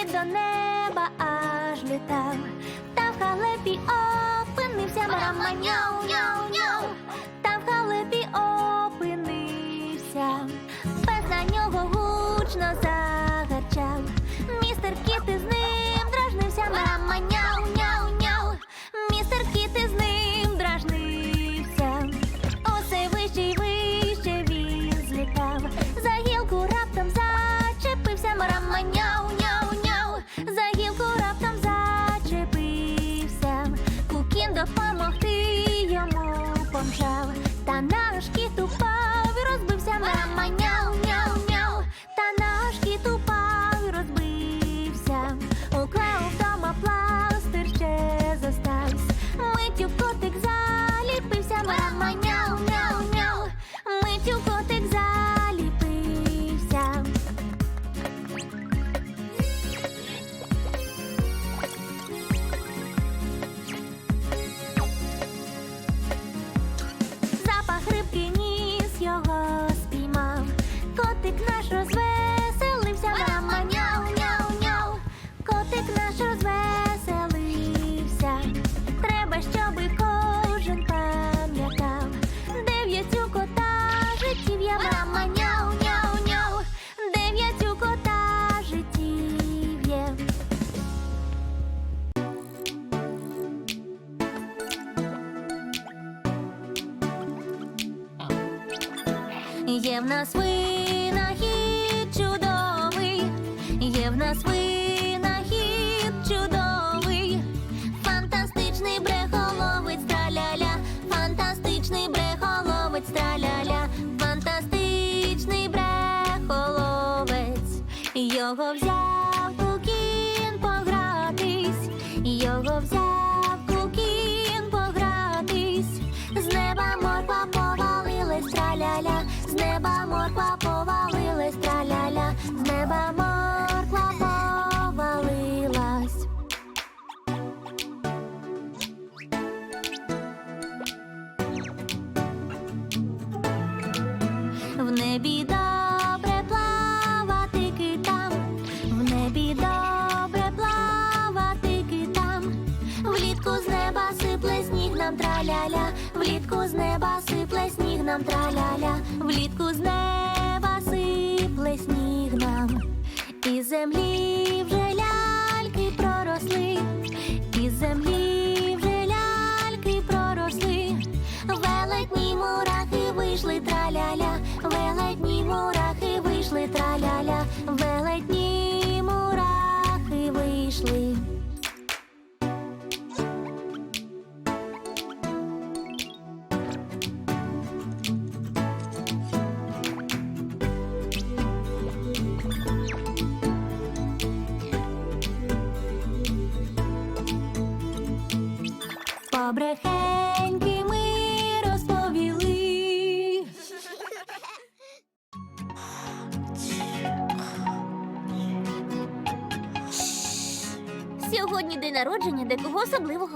І до неба аж літав, та в халепі опинився барам. мяу мяу мама, няу, няу, няу, дев'ять у кота життів є. Є в нас ви. там траляля, влітку з нею. такого особливого.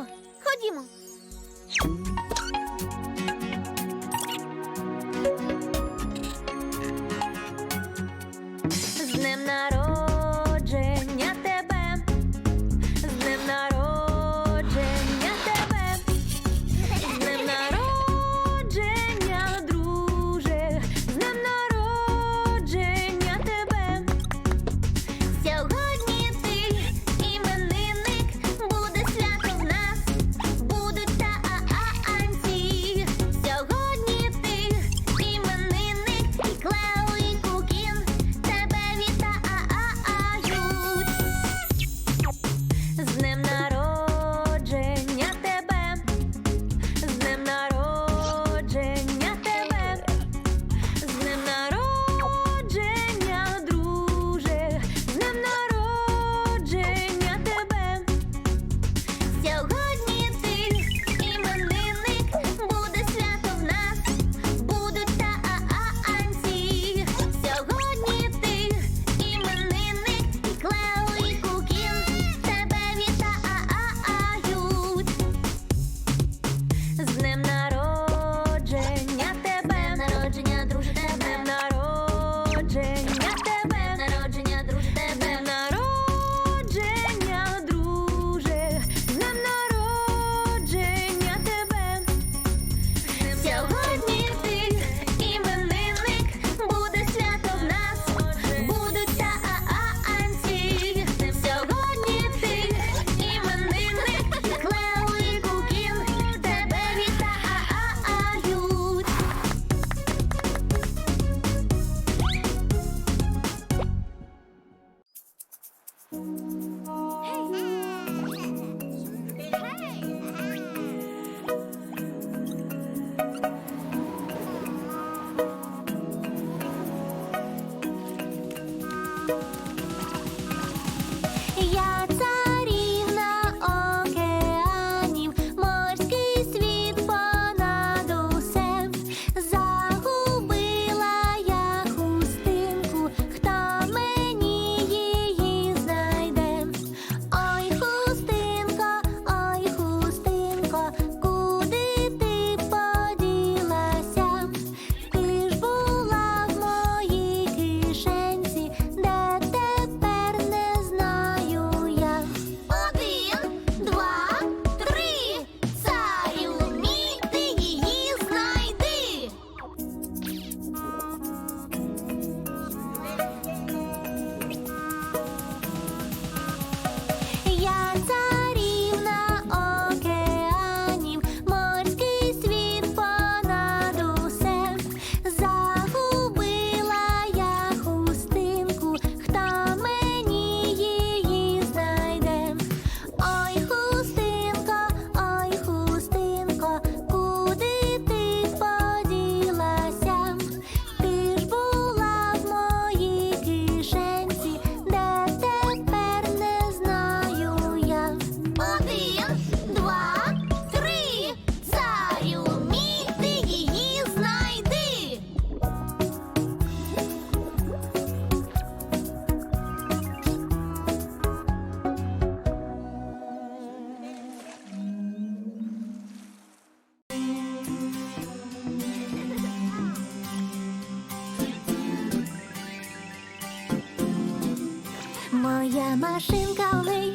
машинка Олей,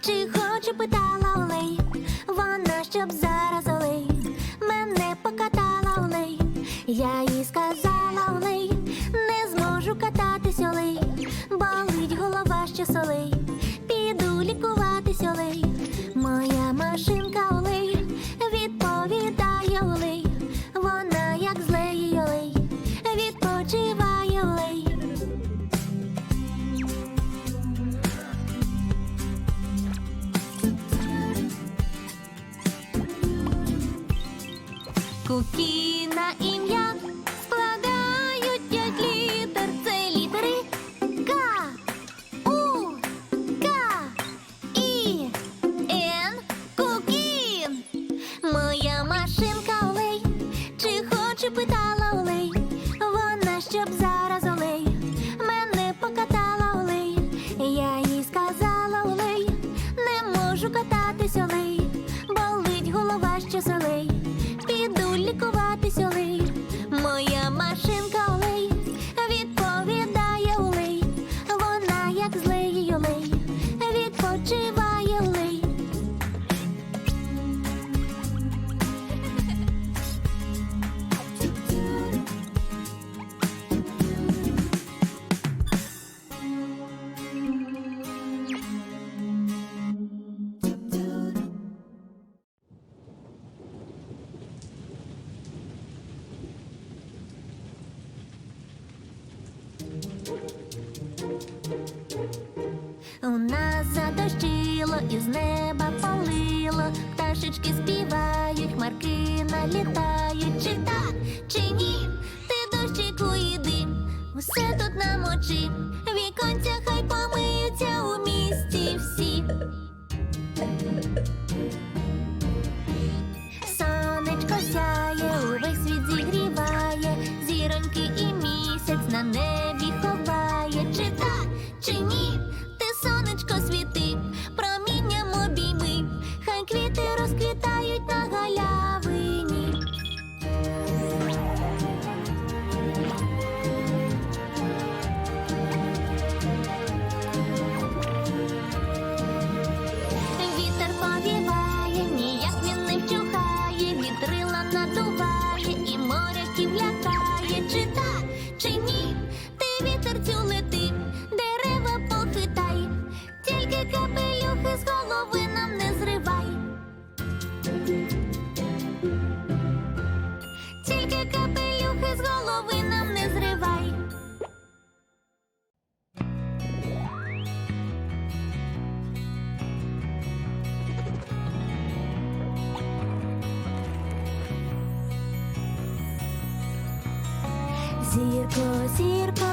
чи хоче питала Олей, вона щоб за. із неба палило, пташечки співають, хмарки налітають, чи так, чи ні, ти дощику іди, все тут намочи, віконця. Zirko, zirko,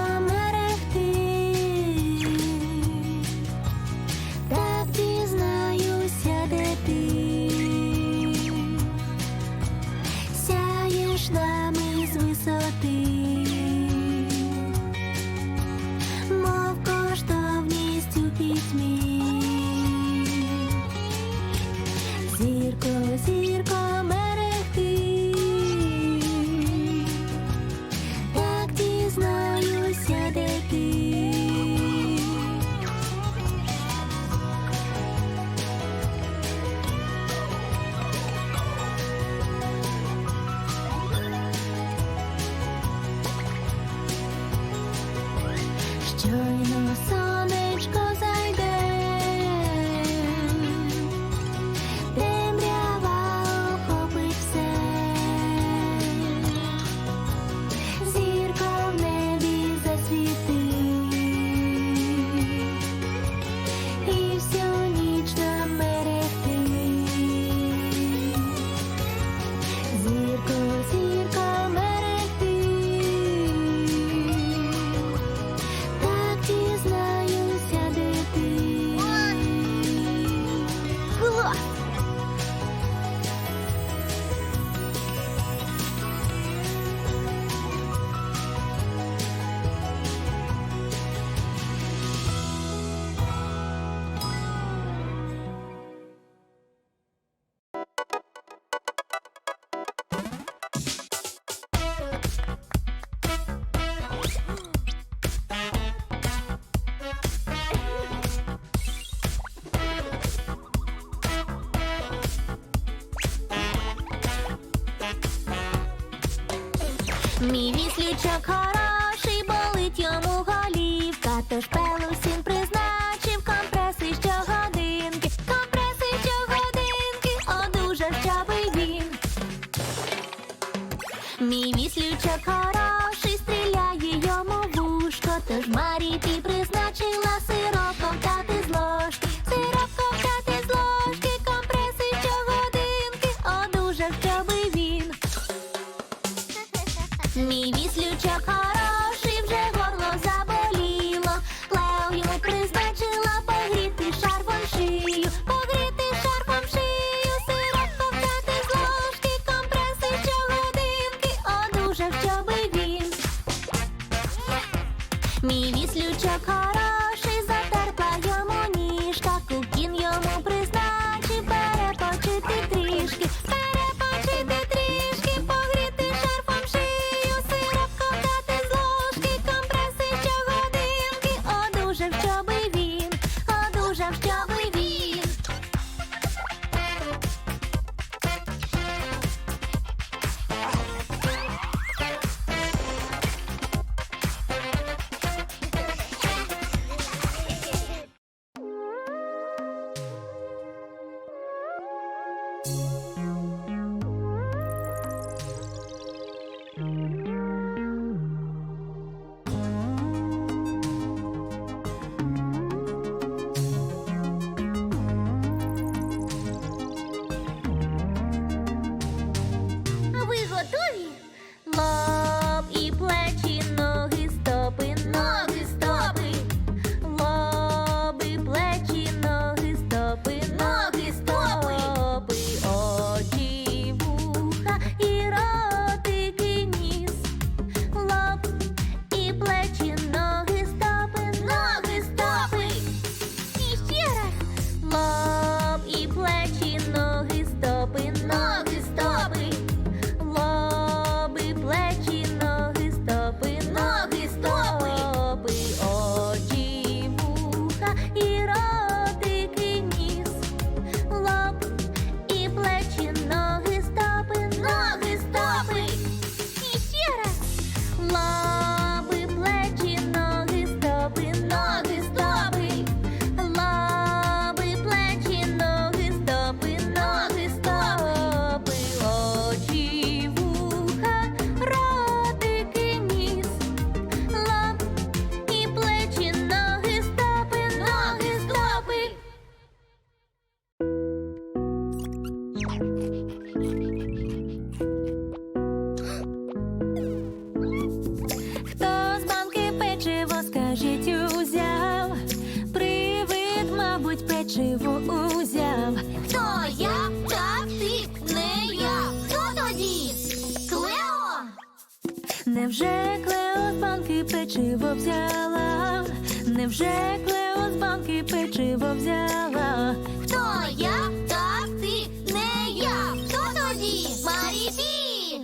Невже клео банки печиво взяла? Невже клео банки печиво взяла? Хто я? Так ти не я. Хто тоді? Маріпі?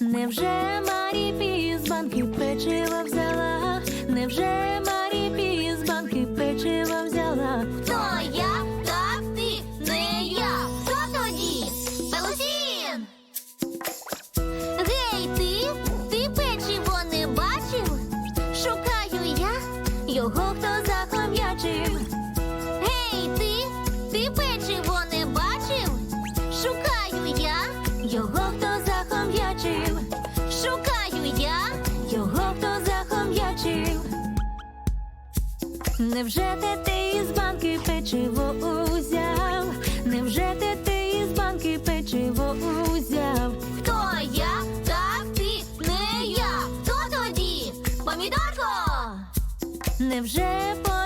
Невже Маріпі з банки печиво взяла? Невже Маріпі? Невже те ти із банки печиво узяв? Невже те ти із банки печиво узяв? Хто я? Так ти не я. Хто тоді? Помідорко? Невже по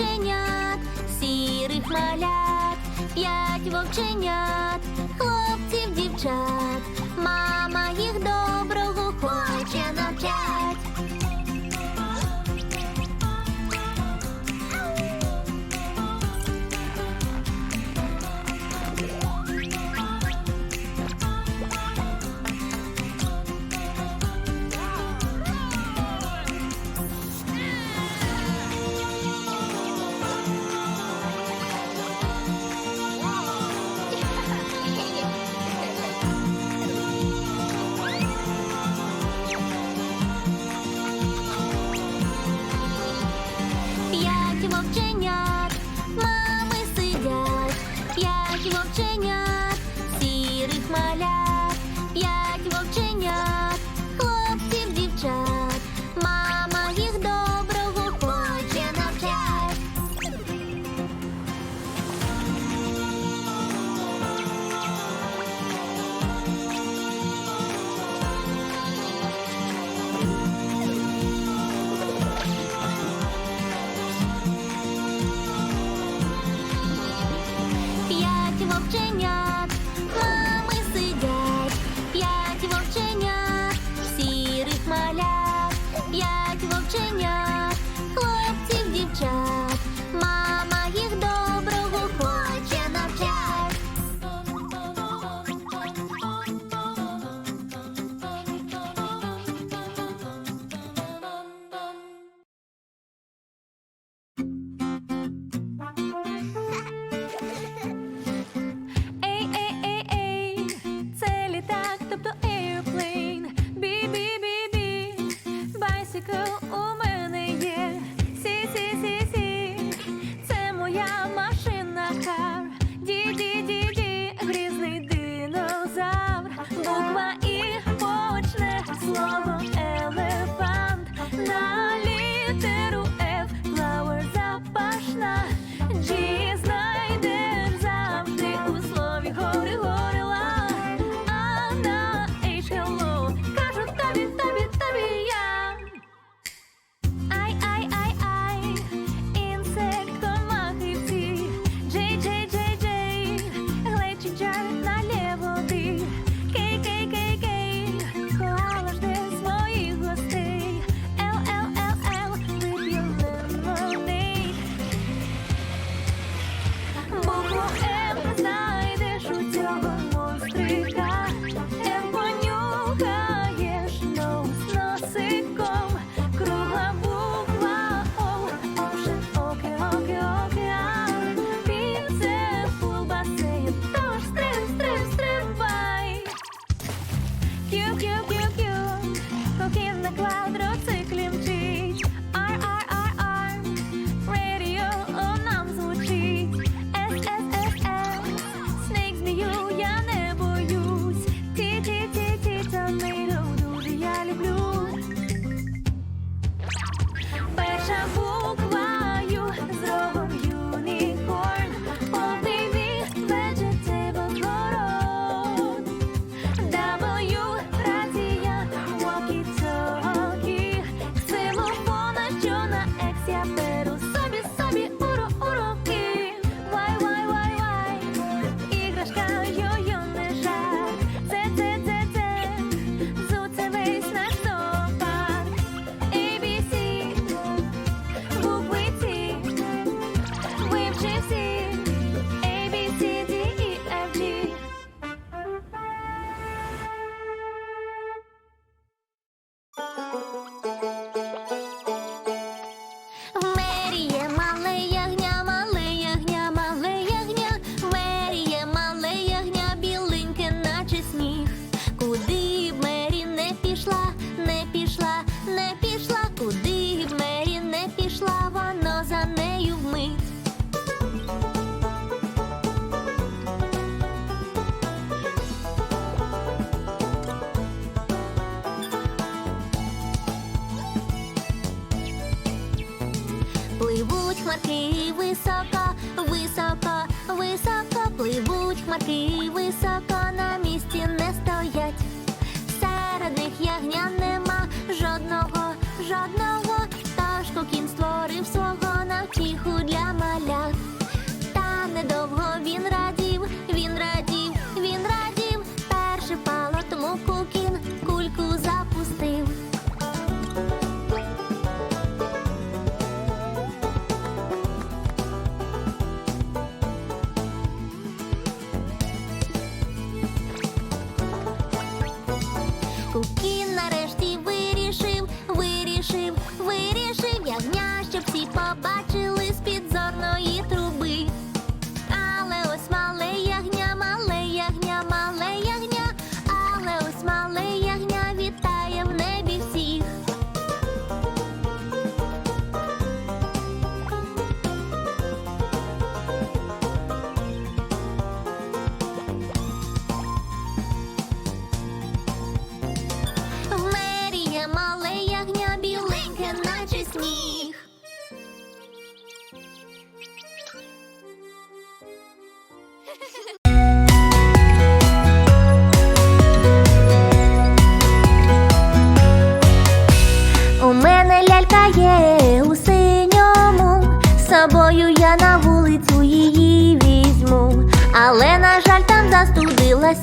вовченят, сірих малят, п'ять вовченят, хлопців, дівчат.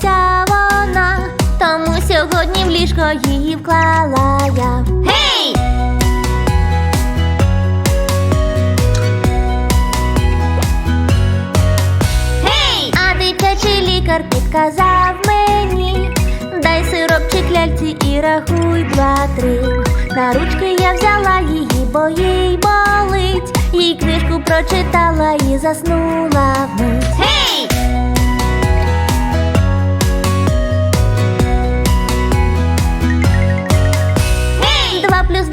з'явилася вона, тому сьогодні в ліжко її вклала я. Гей! Гей! А дитячий лікар підказав мені, дай сиропчик ляльці і рахуй два-три. На ручки я взяла її, бо їй болить. Їй книжку прочитала і заснула вмить. Гей! Hey!